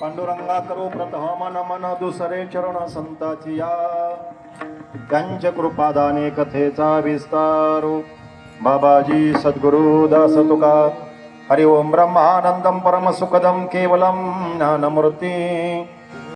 पांडुरंगा करो प्रथम मन दुसरे चरण संताची या त्यांच्या कृपादाने कथेचा विस्तारू बाबाजी सद्गुरु दास तुका हरि ओम ब्रह्मानंदम परम सुखदम केवलम ज्ञानमूर्ती।